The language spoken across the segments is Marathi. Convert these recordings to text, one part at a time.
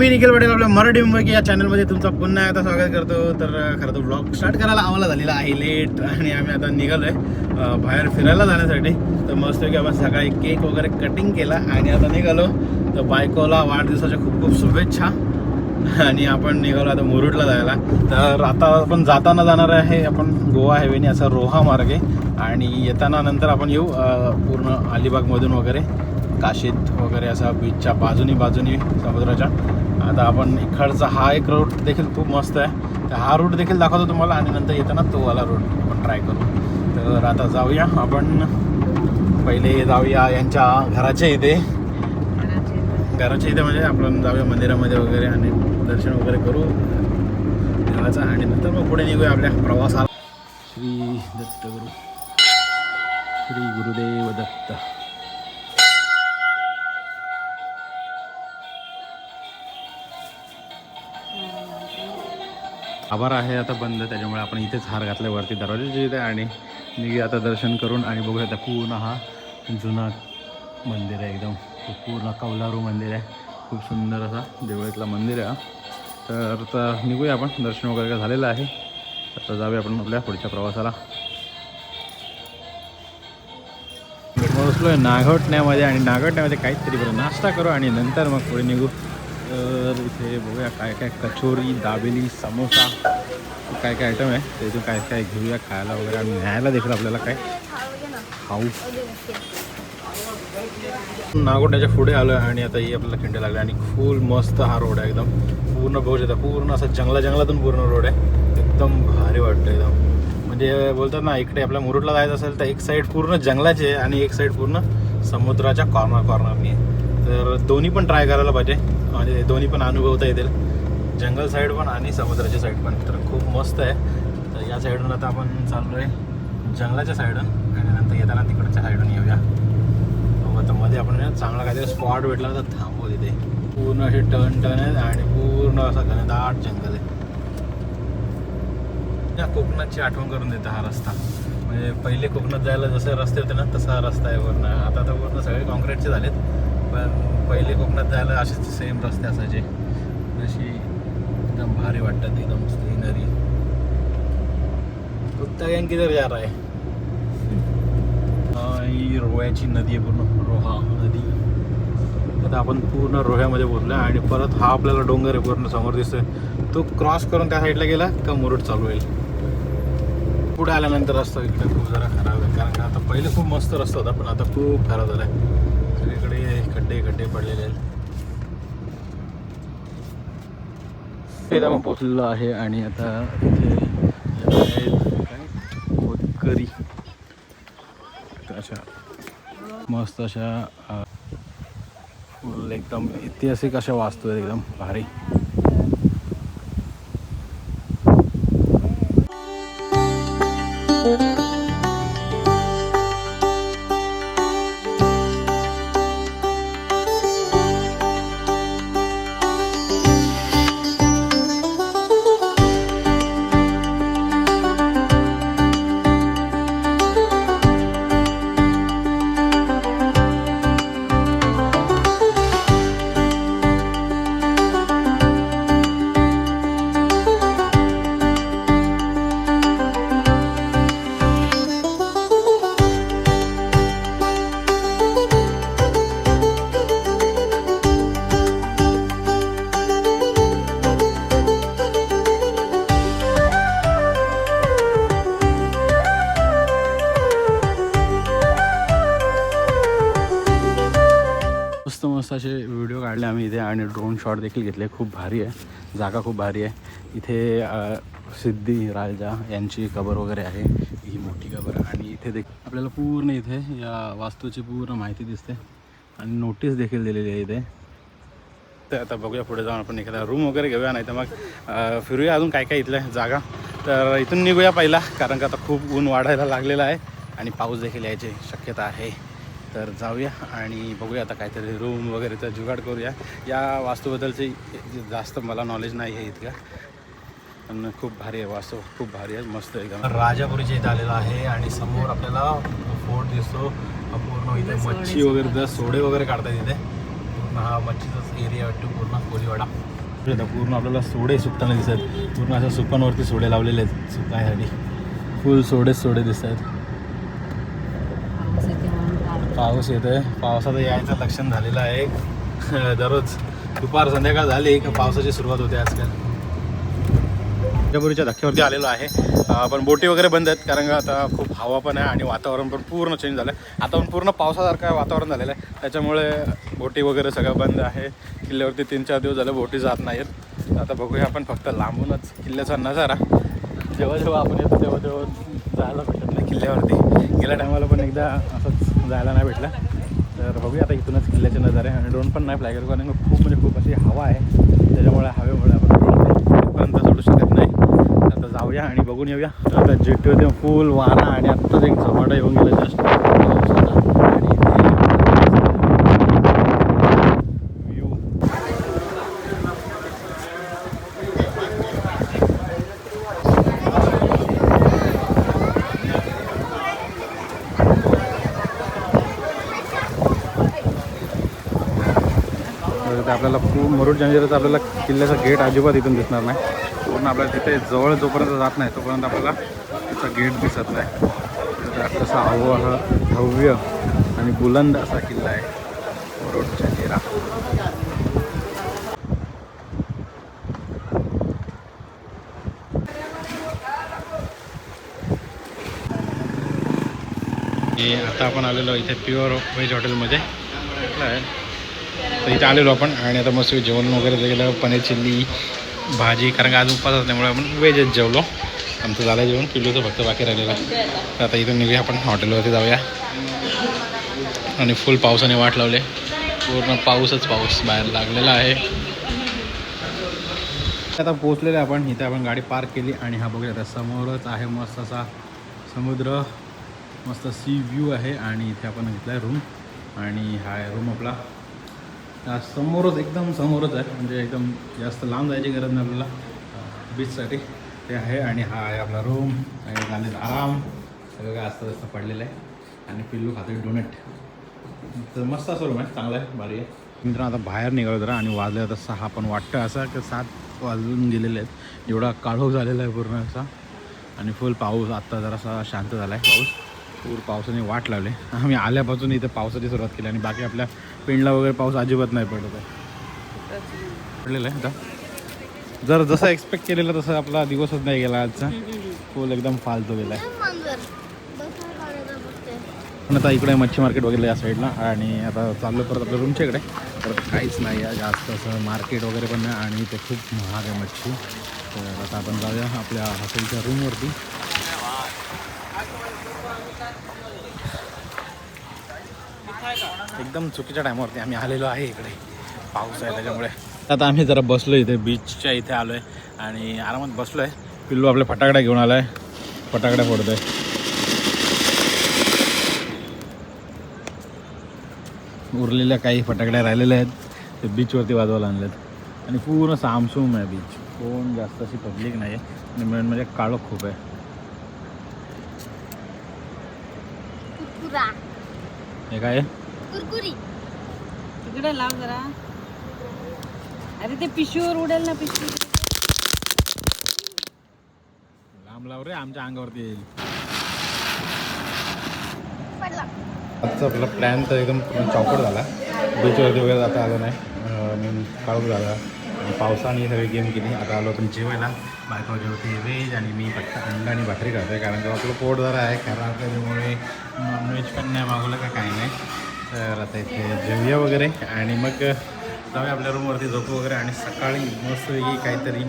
मी निखिल पटेल आपल्या मराठी मुंबई या चॅनलमध्ये तुमचं पुन्हा एकदा स्वागत करतो. तर खरं तर ब्लॉग स्टार्ट करायला आम्हाला झालेला आहे लेट आणि आम्ही आता निघालो आहे बाहेर फिरायला जाण्यासाठी. तर मस्त की आपण सकाळी केक वगैरे कटिंग केला आणि आता निघालो. तर बायकोला वाढदिवसाच्या खूप खूप शुभेच्छा. आणि आपण निघालो आता मुरुडला जायला. तर आता आपण जाताना जाणार आहे आपण गोवा हायवेने असा रोहा मार्गे. आणि येताना नंतर आपण येऊ पूर्ण अलिबागमधून वगैरे. काशीत वगैरे असा बीचच्या बाजूनी बाजूनी समुद्राच्या. आता आपण इकडचा हा एक रूट देखील खूप मस्त आहे. तर हा रूट देखील दाखवतो तुम्हाला आणि नंतर येताना तो वाला रूट आपण ट्राय करू. तर आता जाऊया आपण. पहिले जाऊया यांच्या घराच्या इथे. घराच्या इथे म्हणजे आपण जाऊया मंदिरामध्ये वगैरे आणि दर्शन वगैरे करू. देवाचं आणि नंतर मग पुढे निघूया आपल्या प्रवासाला. श्री दत्त गुरु श्री गुरुदेव दत्त. आभार आहे आता बंद त्याच्यामुळे आपण इथेच हार घातल्या वरती दरवाजाच्या इथे आणि निघूया आता दर्शन करून आणि बघूया आता पूर्ण हा जुना मंदिर आहे एकदम. पूर्ण कौलारू मंदिर आहे. खूप सुंदर असा देवळीतला मंदिर आहे तर आता निघूया आपण. दर्शन वगैरे झालेलं आहे. आता जाऊया आपण आपल्या पुढच्या प्रवासाला. पोहोचलो आहे नागवटण्यामध्ये आणि नागवटण्यामध्ये काहीतरी बरं नाश्ता करू आणि नंतर मग पुढे निघू. तर इथे बघूया काय काय कचोरी दाबेली समोसा काय काय आयटम आहे. ते इथून काय काय घेऊया खायला वगैरे आणि न्यायला देखील आपल्याला काय खाऊ. नागोट्याच्या पुढे आलो आहे आणि आता ही आपल्याला खिंड लागले आणि फुल मस्त हा रोड आहे एकदम. पूर्ण बघू शकता पूर्ण असं जंगला जंगलातून पूर्ण रोड आहे. एकदम भारी वाटतं एकदम. म्हणजे बोलतात ना इकडे आपल्या मुरुडला जायचं असेल तर एक साईड पूर्ण जंगलाची आहे आणि एक साईड पूर्ण समुद्राच्या कॉर्नर कॉर्नरनी आहे. तर दोन्ही पण ट्राय करायला पाहिजे. म्हणजे दोन्ही पण अनुभवता येतील. जंगल साईड पण आणि समुद्राच्या साईड पण. तर खूप मस्त आहे. तर या साईडून आता आपण चाललो आहे जंगलाच्या साईडून आणि नंतर येताना तिकडच्या साईडून येऊया. मग आता मध्ये आपण चांगला काहीतरी स्पॉट भेटला तर थांबू तिथे. पूर्ण असे टर्न टर्न आहेत आणि पूर्ण असा घनदाट जंगल आहे. या कोकणाची आठवण करून देतं हा रस्ता. म्हणजे पहिले कोकणात जायला जसे रस्ते होते ना तसा रस्ता आहे पूर्ण आता तर पूर्ण सगळे कॉन्क्रीटचे झालेत. पण पहिले कोकणात जायला असेच सेम रस्ते असायचे. अशी एकदम भारी वाटतात एकदम सीनरी कुत्ता गँग किधर जा रहा है? रोह्याची नदी आहे पूर्ण. रोहा नदी. आता आपण पूर्ण रोह्यामध्ये पोहोचलो आणि परत हा आपल्याला डोंगर आहे पूर्ण समोर दिसतोय. तो क्रॉस करून त्या साईडला गेला का मुरुड चालू होईल. पुढे आल्यानंतर रस्ता इकडे खूप जरा खराब आहे. कारण का आता पहिले खूप मस्त रस्ता होता पण आता खूप खराब झाला आहे खड्डे खड्डे पडलेले आहेत. इथं पोचलेलो आहे आणि आता इथे आहेत अशा मस्त अशा एकदम ऐतिहासिक अशा वास्तू आहेत एकदम भारी. शॉट देखील घेतले खूप भारी आहे. जागा खूप भारी आहे. इथे सिद्धी राजा यांची कबर वगैरे आहे. ही मोठी कबर. आणि इथे देखील आपल्याला पूर्ण इथे या वास्तूची पूर्ण माहिती दिसते. आणि नोटीस देखील दिलेली आहे इथे. तर आता बघूया पुढे जाऊन आपण एखादा रूम वगैरे घेऊया नाही तर मग फिरूया अजून काय काय इथल्या जागा. तर इथून निघूया पहिला कारण का आता खूप ऊन वाढायला लागलेलं आहे. आणि पाऊस देखील यायची शक्यता आहे. तर जाऊया आणि बघूया आता काहीतरी रूम वगैरेचा जुगाड करूया. या वास्तूबद्दलचे जास्त मला नॉलेज नाही आहे इतकं. पण खूप भारी आहे वास्तू खूप भारी आहे मस्त एकदम. राजापुरीच्या इथे आलेला आहे आणि समोर आपल्याला फोर्ट दिसतो. पूर्ण इथे मच्छी वगैरे तर सोडे वगैरे काढतात इथे. पूर्ण हा मच्छीचाच एरिया वाटतो पूर्ण कोळीवाडा आता पूर्ण आपल्याला सोडे सुकताना दिसत पूर्ण अशा सुकांवरती सोडे लावलेले आहेत सुकायसाठी. फुल सोडेच सोडे दिसत आहेत पाऊस येतोय. पावसाचं यायचं लक्षण झालेलं आहे. दररोज दुपार संध्याकाळ झाली का पावसाची सुरुवात होते आजकाल. विजापुरीच्या धक्क्यावरती आलेलो आहे. पण बोटी वगैरे बंद आहेत कारण का आता खूप हवा पण आहे आणि वातावरण पण पूर्ण चेंज झालं आहे आता पण पूर्ण पावसासारखं वातावरण झालेलं आहे. त्याच्यामुळे बोटी वगैरे सगळं बंद आहे. किल्ल्यावरती तीन चार दिवस झाले बोटी जात नाहीत आता बघूया आपण फक्त लांबूनच किल्ल्याचा नजारा. जेव्हा जेव्हा आपण येतो तेव्हा तेव्हा जायला भेटत नाही किल्ल्यावरती. गेल्या टायमाला पण एकदा असंच जायला नाही भेटला. तर बघूया आता इथूनच किल्ल्याचे नजारे. आणि ड्रोन पण नाही फ्लाय करू कारण खूप म्हणजे खूप अशी हवा आहे. त्याच्यामुळे हवेमुळे आपण drone सोडू शकत नाही. आता जाऊया आणि बघून येऊया. आता जेटीवरती फुल वारा आणि आत्ताच एक झपाटा येऊन गेला जस्ट आणि व्ह्यू तर आपल्याला पू मुरुड जंजिराचं आपल्याला किल्ल्याचा गेट अजिबात इथून दिसणार नाही. पूर्ण आपल्याला तिथे जवळ जोपर्यंत जात नाही तोपर्यंत आपल्याला त्याचा गेट दिसत नाही. तसा हवं भव्य आणि बुलंद असा किल्ला आहे. मुरुड जंजिरा. हे आता आपण आलेलो इथे प्युअर व्हेज हॉटेलमध्ये आहे? तर इथे आलेलो आपण. आणि आता मस्त जेवण वगैरे गेलं पनीर चिल्ली भाजी कारण का आज उपास असल्यामुळे आपण व्हेजच जेवलो. आमचं झालं जेवण पिल्लूचं फक्त बाकी राहिलेलं. तर आता इथून निघूया आपण हॉटेलवरती जाऊया. आणि फुल पावसाने वाट लावले. पूर्ण पाऊसच पाऊस बाहेर लागलेला आहे. आता पोहोचलेले आपण इथे आपण गाडी पार्क केली आणि हा बघूया आता समोरच आहे मस्त असा समुद्र मस्त सी व्ह्यू आहे. आणि इथे आपण घेतला आहे रूम आणि हा आहे रूम आपला समोरच एकदम समोरच आहे. म्हणजे एकदम जास्त लांब जायची गरज नाही आपल्याला. बीचसाठी ते आहे आणि हा आहे आपला रूम आणि झाले आराम. सगळं काय असतं जास्त पडलेलं आहे. आणि पिल्लू खातो डोनेट तर मस्त असं रूम आहे. चांगला आहे. भारी आहे. मित्रांनो आता बाहेर निघालो जरा आणि वाजले आता सहा. पण वाटतं असं की सात वाजून गेलेले आहेत. एवढा काळोख झालेला आहे पूर्ण असा. आणि फुल पाऊस आत्ता जरासा शांत झाला आहे पाऊस. पूर पावसाने वाट लावले. आम्ही आल्यापासून इथे पावसाची सुरुवात केली आणि बाकी आपल्या पिंडला वगैरे पाऊस अजिबात नाही पडत आहे. पडलेलं आहे आता. जर जसं एक्सपेक्ट केलेलं तसं आपला दिवसच नाही गेला आजचा. फुल एकदम फालतू गेला आहे. पण आता इकडे मच्छी मार्केट वगैरे या साईडला आणि आता चाललो परत आपल्या रूमच्या इकडे. तर आता काहीच नाही आहे. जास्त असं मार्केट वगैरे पण नाही. आणि ते खूप महाग आहे मच्छी. तर आता आपण जाऊया आपल्या हॉटेलच्या रूमवरती एकदम चुकीच्या टायमावरती आम्ही आलेलो आहे इकडे. पाऊस आहे त्याच्यामुळे. आता आम्ही जरा बसलो इथे बीचच्या इथे आलो आहे आणि आरामात बसलो आहे पिल्लू आपल्या फटाकड्या घेऊन आला आहे फटाकड्या फोडतोय. उरलेल्या काही फटाकड्या राहिलेल्या आहेत. ते बीचवरती वाजवायला आणल्यात आणि पूर्ण सामसूम आहे बीच कोण जास्त अशी पब्लिक नाही आहे आणि मेन म्हणजे काळो खूप आहे. हे काय? आहे? कुरकुरी. तिकडे लाव जरा. अरे ते पिशवीवर उडेल ना पिशवी. लांब लाव रे आमच्या अंगावरती येईल. पडला. आजचा आपला प्लॅन तर एकदम चौपट झाला. बीचवरती वगैरे आता आलो नाही. मी काळोख झाला. पावसाने सगळी गेम केली. आता आलो आपण जेवायला. बायको जेवते व्हेज आणि मी फक्त अंडा आणि भाकरी खातोय. कारण का आपलं पोट जरा आहे. खराब त्याच्यामुळे नॉनव्हेज पण नाही मागवलं का काही नाही. तर आता इथे जेवूया वगैरे. आणि मग जाऊया आपल्या रूमवरती झोपू वगैरे आणि सकाळी मस्तपैकी काहीतरी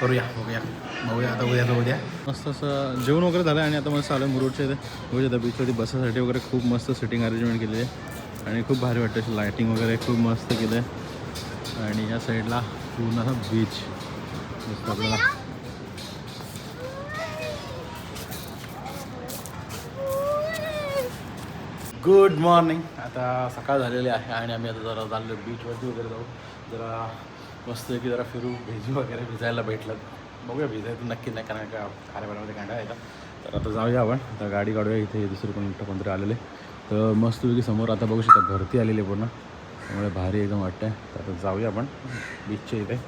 करूया बघूया. बघूया आता उद्या तर उद्या मस्त असं जेवण वगैरे झालं आणि आता मस्त आलं मुरुडच्या इथे. बघूया आता बीचवरती बसासाठी वगैरे खूप मस्त सिटिंग अरेंजमेंट केली आहे. आणि खूप भारी वाटतं अशी लायटिंग वगैरे खूप मस्त केलं आहे आणि या साईडला पूर्ण असा बीच मस्त आपल्याला गुड मॉर्निंग आता सकाळ झालेली आहे आणि आम्ही आता जरा चाललो बीचवरती वगैरे जाऊ जरा मस्त की जरा फिरू भिजू वगैरे भिजायला भेटलं. बघूया भिजायचं नक्की नाही कारण का खाऱ्यापाण्यामध्ये कांडा येतात तर आता जाऊया आपण. आता गाडी काढूया इथे दुसरं कोण कोणतरी आलेले. तर मस्तपैकी समोर आता बघू शकता भरती आलेली आहे पूर्ण. त्यामुळे भारी एकदम वाटतंय. तर आता जाऊया आपण बीचच्या इथे.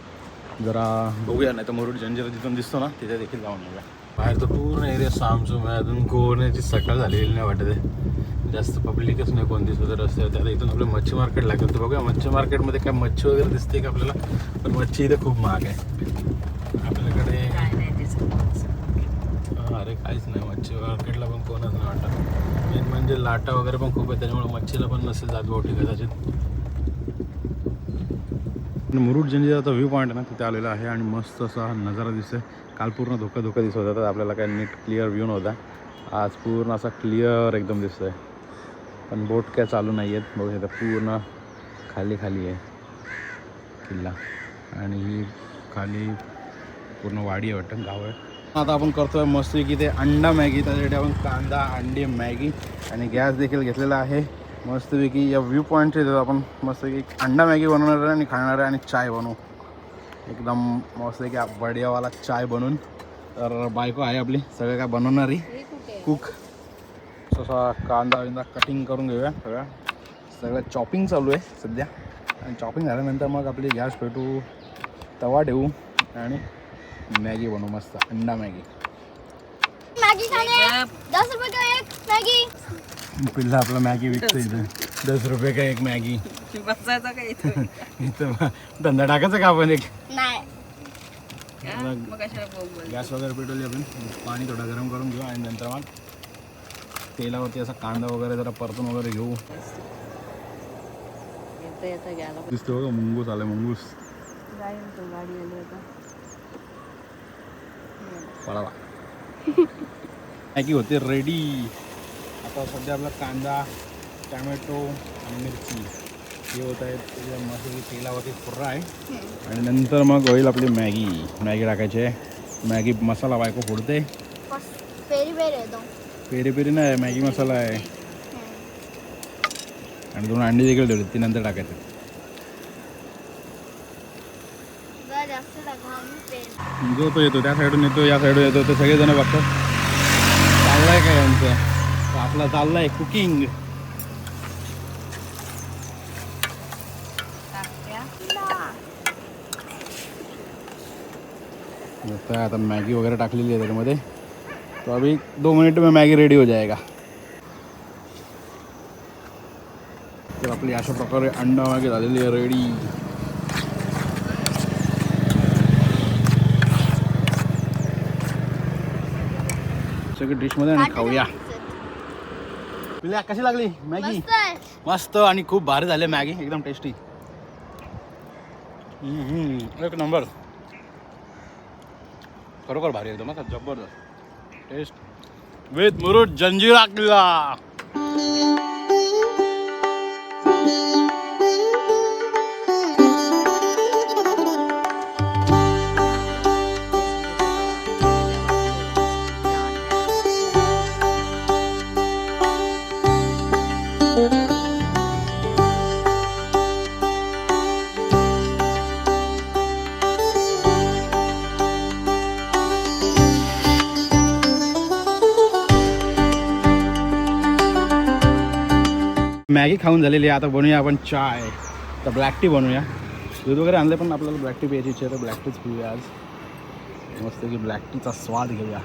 जरा बघूया नाही तर मुरुड जंजिरा जिथून दिसतो ना तिथे देखील जाऊन येऊया. बाहेर तर पूर्ण एरिया सामसूम आहे. अजून कोण्याची सकाळ झालेली नाही वाटत आहे. जास्त पब्लिकच नाही कोण दिसत रस्त्यावर. आता इथून आपलं मच्छी मार्केट लागेल. तर बघूया मच्छी मार्केटमध्ये काय मच्छी वगैरे दिसते का आपल्याला? पण मच्छी इथे खूप महाग आहे. आपल्याकडे काय नाही दिसत अरे काहीच नाही. मच्छी मार्केटला पण कोणच नाही वाटत. मेन म्हणजे लाटा वगैरे पण खूप आहे त्याच्यामुळे मच्छीला पण नसेल जात बहुतेक कदाचित. मुरुड जंजिराचा व्ह्यू पॉईंट आहे ना तिथे आलेला आहे आणि मस्त असा नजारा दिसतोय. काल पूर्ण धोका धोका दिसत होता तर आपल्याला काय नीट क्लिअर व्ह्यू नव्हता. आज पूर्ण असा क्लिअर एकदम दिसतो आहे पण बोट काय चालू नाही आहेत बघू शकता पूर्ण खाली खाली आहे किल्ला. आणि ही खाली पूर्ण वाडी आहे वाटतं गाव आहे. आता आपण करतोय मस्त की ते अंडा मॅगी. त्याच्यासाठी आपण कांदा अंडी मॅगी आणि गॅस देखील घेतलेला आहे. मस्तपैकी या व्ह्यू पॉईंटच्या इथं आपण मस्तपैकी अंडा मॅगी बनवणार आहे आणि खाणार आहे आणि चाय बनवू. एकदम मस्तपैकी बढियावाला चाय बनवून तर बायको आहे आपली सगळं काय बनवणारी. कुक तसा कांदा विंदा कटिंग करून घेऊया सगळं. सगळं चॉपिंग चालू आहे सध्या. आणि चॉपिंग झाल्यानंतर मग आपली गॅस पेटू तवा ठेवू आणि मॅगी बनवू मस्त अंडा का मॅगी पिल्ला आपला मॅगी विकतो इथं. दस रुपये का एक मॅगी? बसायचं का इथं? इथं धंदा टाकायचा का आपण एक? नाही. हा? मग कशाला बोंबल गॅस वगैरे पेटवली आपण. पाणी थोडं गरम करून घेऊ आणि नंतर मग तेलावरती असा कांदा वगैरे जरा परतून वगैरे घेऊ. येतं येतं घ्यायला दिसतो बघा मुंगूस आलाय मुंगूस. जाईल तो गाडी आली आता. पळाला. मॅगी होते रेडी आता सध्या आपला कांदा टॅमॅटो आणि मिरची. हे होत आहेत त्याच्या मस्त तेलावरती फ्राय आणि नंतर मग होईल आपली मॅगी. मॅगी टाकायची आहे. मॅगी मसाला बायको फोडते. पेरी पेरी येतो पेरी पेरी नाही मॅगी मसाला आहे. आणि दोन अंडी देखील ठेवली ती नंतर टाकायचं. जो तो येतो त्या साईडून येतो या साईडून येतो ते सगळेजण बघतात. चाललंय काय यांचं? आपला चाललंय कुकिंग. लगता है आता मैगी वगैरह टाकलेली आहे त्याच्यामध्ये तो अभी दो मिनट में मैगी रेडी हो जाएगा। तर आपली अशा प्रकारे अंडा मॅगी झालेली आहे रेडी सगळं डिशमध्ये आणि खाऊया। पिल्या कशी लागली मॅगी? मस्त आहे. मस्त आणि खूप भारी झाले मॅगी एकदम टेस्टी एक नंबर. खरोखर भारी एकदम जबरदस्त. टेस्ट. विथ मुरुड जंजिरा किल्ला. मॅगी खाऊन झालेली आहे. आता बनवूया आपण चाय. तर ब्लॅक टी बनवूया दूध वगैरे आणलं पण आपल्याला ब्लॅक टी प्यायची इच्छा तर ब्लॅक टीच पिऊया आज. मस्त की ब्लॅक टीचा स्वाद घेऊया.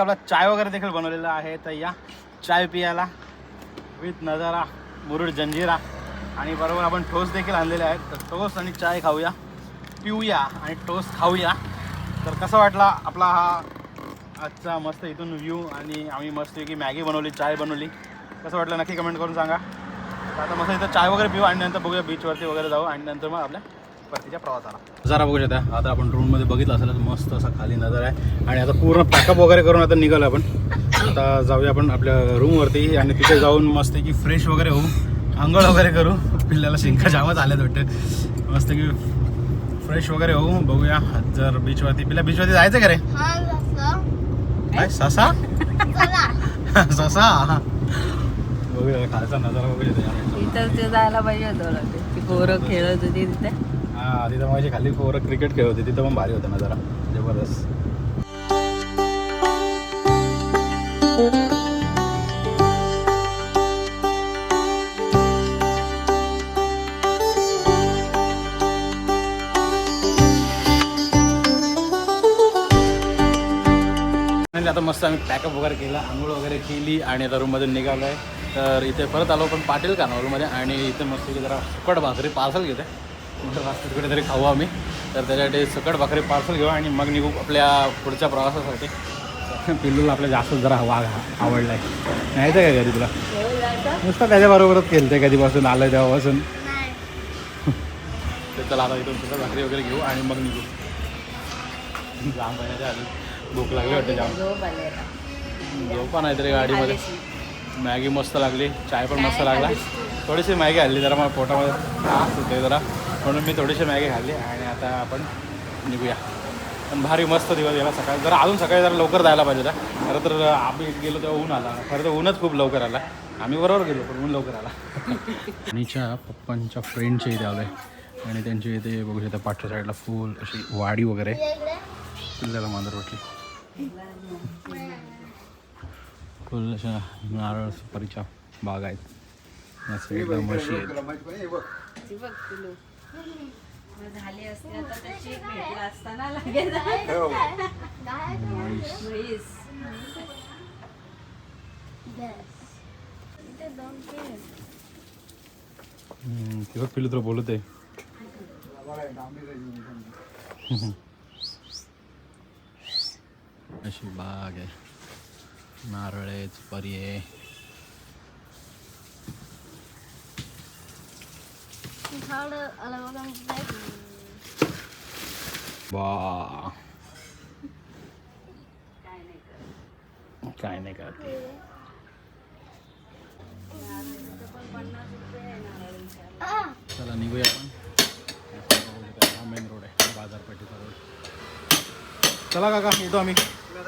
आपला चाय वगैरे देखील बनवलेला आहे. तर या चाय पियाला. विथ नजारा मुरुड जंजिरा. आणि बरोबर आपण टोस्ट देखील आणलेले आहेत. तर टोस्ट आणि चाय खाऊया. पिऊया आणि टोस्ट खाऊया. तर कसं वाटला आपला हा आजचा मस्त इथून व्ह्यू आणि आम्ही मस्त की मॅगी बनवली चाय बनवली. कसं वाटलं नक्की कमेंट करून सांगा. तर आता मस्त इथं चाय वगैरे पिऊ आणि नंतर बघूया बीचवरती वगैरे जाऊ आणि नंतर मग आपल्या परतीच्या प्रवासाला. जरा बघू शकता आता आपण ड्रोनमध्ये बघितलं असेल तर मस्त असा खाली नजर आहे. आणि आता पूर्ण पॅकअप वगैरे करून आता निघालो आपण. आता जाऊया आपण आपल्या रूमवरती आणि तिथे जाऊन मस्त की फ्रेश वगैरे होऊ आंघोळ वगैरे करू. पिल्ल्याला शिंका जामच आल्यात वाटतं. मस्त की फ्रेश वगैरे होऊ बघूया. जर बीचवरती पिल्या बीचवरती जायचं का रे? काय ससा चला ससा बघूया खालचा नजारा बघूया त्याच्यामध्ये. इथं ते जायला पाहिजे होतं. ती पोरं खेळत होती तिथे हा तिथं माझी खाली पोरं क्रिकेट खेळत होती तिथं पण भारी होतं नजारा जबरदस्त मस्त आम्ही पॅकअप वगैरे केला आंघोळ वगैरे केली आणि आता रूममधून निघालो आहे तर इथे परत आलो पण पाटील कानावरमध्ये आणि इथे मस्त की जरा सुकट भाकरी पार्सल घेते मोठं भाकरी कुठेतरी खाऊ आम्ही. तर त्याच्यासाठी सुकट भाकरी पार्सल घेऊ आणि मग निघू आपल्या पुढच्या प्रवासासाठी. पिल्लूला आपल्या जास्त जरा वाघ आवडला आहे नाही तर काय घरी तुला? नुसतं त्याच्याबरोबरच खेळते कधीपासून आलं तेव्हापासून. नाही. तर चला आता इथून सुकट भाकरी वगैरे घेऊ आणि मग निघू. जाम महिन्याच्या आधी. भूक लागली वाटते जाम. झोप. झोपा नाही तरी गाडीमध्ये. मॅगी मस्त लागली. चाय पण मस्त लागला. थोडीशी मॅगी खाल्ली जरा मला पोटामध्ये त्रास होते जरा. म्हणून मी थोडीशी मॅगी खाल्ली आणि आता आपण निघूया. पण भारी मस्त दिवस गेला सकाळी. जरा अजून सकाळी जरा लवकर जायला पाहिजे होता. खरं तर आम्ही गेलो तेव्हा ऊन आला. खरं तर ऊनच खूप लवकर आला. आम्ही बरोबर गेलो पण ऊन लवकर आला. आणिच्या पप्पांच्या फ्रेंडच्या इथे आलो आहे आणि त्यांच्या इथे बघू शकता पाठच्या साईडला फुल अशी वाडी वगैरे. पिल्ल्याला मांजर वाटली फुल अशा नारळ सुपारीच्या बाग आहेत. या म्हशी आहेत. पिलू. झाली असती आता त्याची भेटला असताना लगेच म्हैस. तुला बोलत आहे. अशी बाग आहे नारळ आहे सुपारी आहे. बा काय नाही करत चला निघूया आपण हा मेन रोड आहे बाजारपेठेचा रोड चला काका येतो आम्ही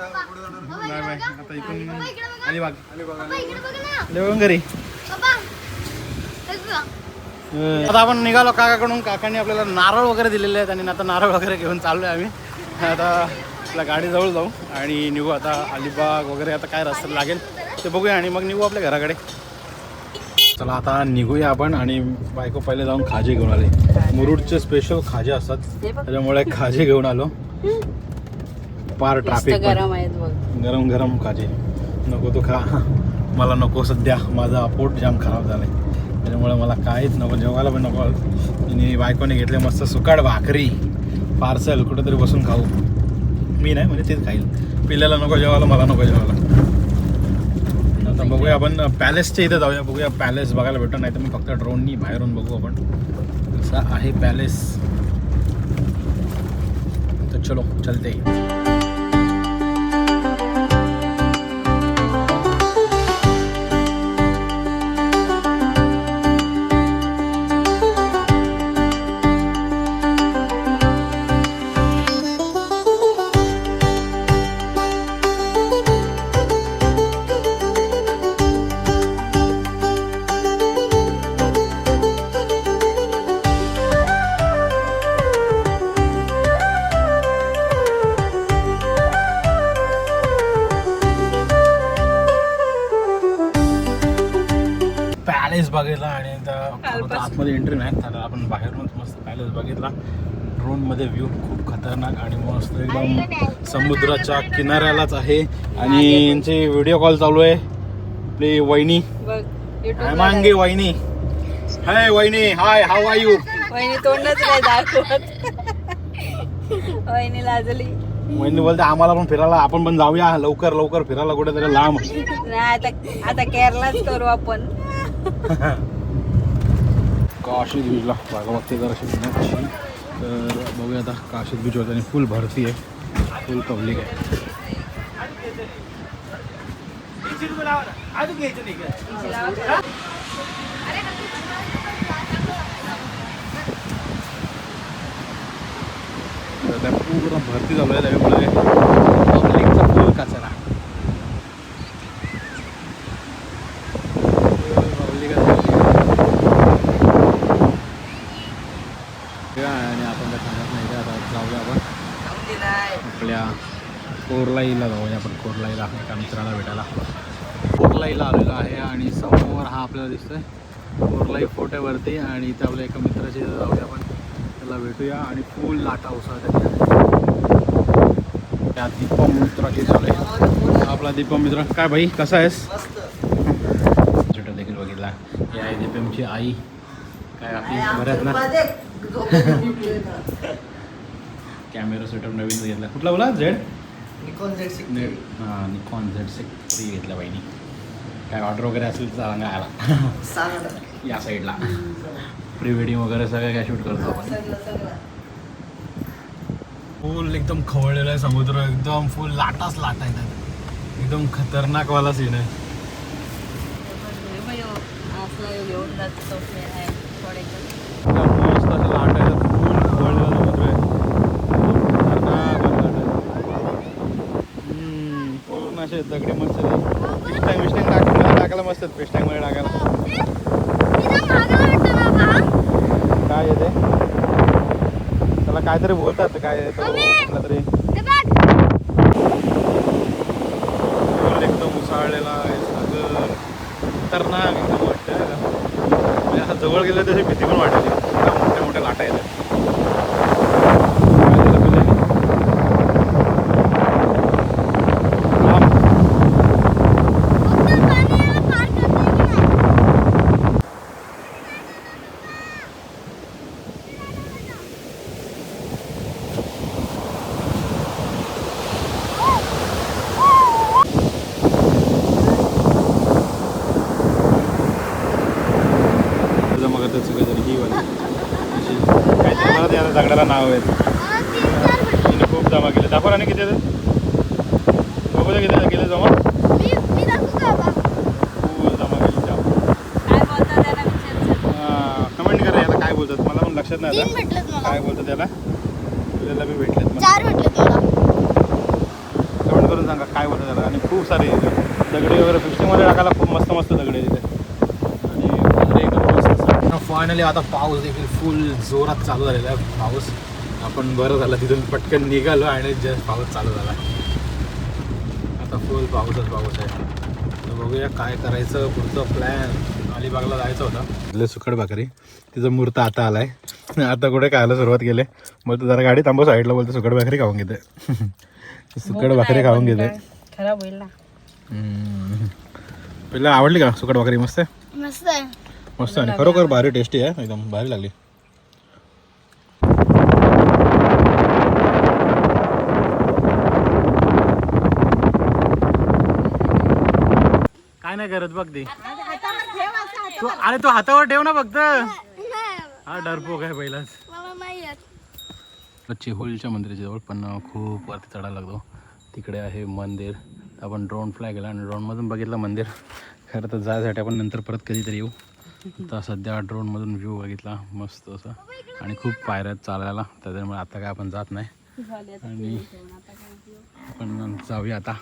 बाय आता इथून अलिबाग. घरी. आता आपण निघालो काकाकडून. काकांनी आपल्याला नारळ वगैरे दिलेले आहेत आणि आता नारळ वगैरे घेऊन चाललो आहे आम्ही. आता आपल्या गाडीजवळ जाऊ आणि निघू आता अलिबाग वगैरे. आता काय रस्ता लागेल ते बघूया आणि मग निघू आपल्या घराकडे. चला आता निघूया आपण आणि बायको पहिले जाऊन खाजे घेऊन आले. मुरुडचे स्पेशल खाजे असतात. त्याच्यामुळे खाजे घेऊन आलो. पार ट्रॅफिक गरम आहेत बघ. गरम गरम खाजे नको तो खा. मला नको सध्या. माझा पोट जाम खराब झालाय. त्याच्यामुळे मला काहीच नको. जेवायला पण नको. आणि बायकोने घेतले मस्त सुकाड भाकरी. पार्सल. कुठेतरी बसून खाऊ. मी नाही म्हणजे तेच खाईल. पिल्याला नको जेवायला मला नको जेवायला. आता बघूया आपण पॅलेसच्या इथे जाऊया. बघूया पॅलेस बघायला भेटतो नाही तर मी फक्त ड्रोननी बाहेरून बघू आपण. कसा आहे पॅलेस. तर चलो चलते. बघितला आणि परत आतमध्ये एंट्री नाही तर आपण बाहेरूनच मस्त पॅलेस बघितला. ड्रोनमध्ये व्ह्यू खूप खतरनाक आणि मस्त एकदम समुद्राच्या किनाऱ्यालाच आहे. आणि यांचे व्हिडिओ कॉल चालू आहे. आपली वहिनी. मांगे वहिनी. हाय वहिनी. हाय हाव आर यू वहिनी तोंडच नाही दाखवत. वहिनी लाजली. वहिनी बोलते आम्हाला पण फिरायला आपण पण जाऊया. लवकर लवकर फिरायला कुठेतरी लांब. नाही आता आता केरलाच करू आपण. काशीद बीजला जागा बघते जरा अशी तर बघूया आता काशीद बीचवरती आणि फुल भरती आहे. फुल पब्लिक आहे. तर त्या पूर्ण भरती चालू आहे. त्याच्यामुळे पब्लिकचा फुल कचरा Public आहे. आणि आपण त्या सांगत नाही आता जाऊया आपण आपल्या कोरलाईला जाऊया आपण. कोरलाईला एका मित्राला भेटायला. कोरलाईला आलेलो आहे आणि समोर हा आपल्याला दिसतोय. कोरलाई फोट्यावरती आणि इथे आपल्या एका मित्राची जाऊया आपण. त्याला भेटूया आणि फुल लाटा उसळतात त्या दीपम मित्राची आहे. आपला दीपम मित्र. काय भाई कसा आहेस? छोटा देखील बघितला. ही आहे दीपमची आई. काय आपली बऱ्याच ना? कॅमेरा सेटअप नवीन घेतला. कुठला बोला झेड निकॉन झेड सिक्स हां निकॉन झेड सिक्स थ्री घेतला बाईनी. काय ऑर्डर वगैरे असेल तर सांगा आला सांग या साईडला प्री वेडिंग वगैरे सगळं काय शूट करतो आपण. फुल एकदम खवळलेला आहे समुद्र. एकदम फुल लाटाच लाट आहे. एकदम खतरनाक वाला सीन आहे जातो एकदम मस्त असं लाट आहे फुल खवळलेला समुद्र आहे खूप खतरनाक वाला लाट आहे हम्म, पूर्ण असे दगडे मस्त पेस्टँग विस्टँग टाकून टाकायला मस्त आहेत पेस्टँगमध्ये टाकायला. काय येते त्याला काहीतरी बोलतात काय तो तरी एकदम उसाळलेला आहे सागर खतरनाक एकदम वाटतं म्हणजे असं जवळ गेलं तशी भीती पण वाटते. मोठ्या मोठ्या लाटा येतात काय झालं पहिले? थांब. तुझं मग आता सगळं ही वाली अशी त्या दगडाला नाव आहेत. तिने खूप जमा केले. दाखवा आणि किती बघू दे किती केले जमा. खूप जमा केली त्याला कमेंट करा याला काय बोलतात. मला पण लक्षात नाही आता काय बोलतात त्याला आपल्याला बी भेटलेत कमेंट करून सांगा काय बोलतात त्याला आणि खूप सारे दगडे वगैरे फिशिंगमध्ये टाकायला खूप मस्त मस्त दगडे तिथे आणि दगडे एकदम मस्त फायनली आता पाऊस देखील फुल जोरात चालू झालेला आहे. पाऊस आपण बरं झालं तिथून पटकन निघालो आणि जस्ट पाऊस चालू झाला. आता फुल पाऊसच पाऊस आहे. तर बघूया काय करायचं पुढचं प्लॅन अलिबागला जायचं होतं. तिथले सुकड भाकरी. तिचा मूर्त आता आलाय. आता कुठे खायला सुरुवात केली? मग जरा गाडी थांबव साईडला बोलतो सुकड भाकरी खाऊन घेते. सुकड भाकरी खाऊन घेते. खराब होईल ना. पहिला आवडली का सुकट भाकरी? मस्त आहे? मस्त आहे. मस्त आणि खरोखर भारी टेस्टी आहे एकदम भारी लागली. काय नाही करत बघ ती. तू अरे तू हातावर ठेव ना फक्त. हा डरपोक आहे पहिलाच. चिहोलीच्या मंदिराच्या जवळ पण खूप वरती चढायला लागतो तिकडे आहे मंदिर. आपण ड्रोन फ्लाय केला आणि ड्रोनमधून बघितलं मंदिर. खरं तर जायसाठी आपण नंतर परत कधीतरी येऊ. आता सध्या ड्रोनमधून व्ह्यू बघितला मस्त असं. आणि खूप पायऱ्यात चालायला त्याच्यामुळे आता काय आपण जात नाही. आणि आपण जाऊया आता.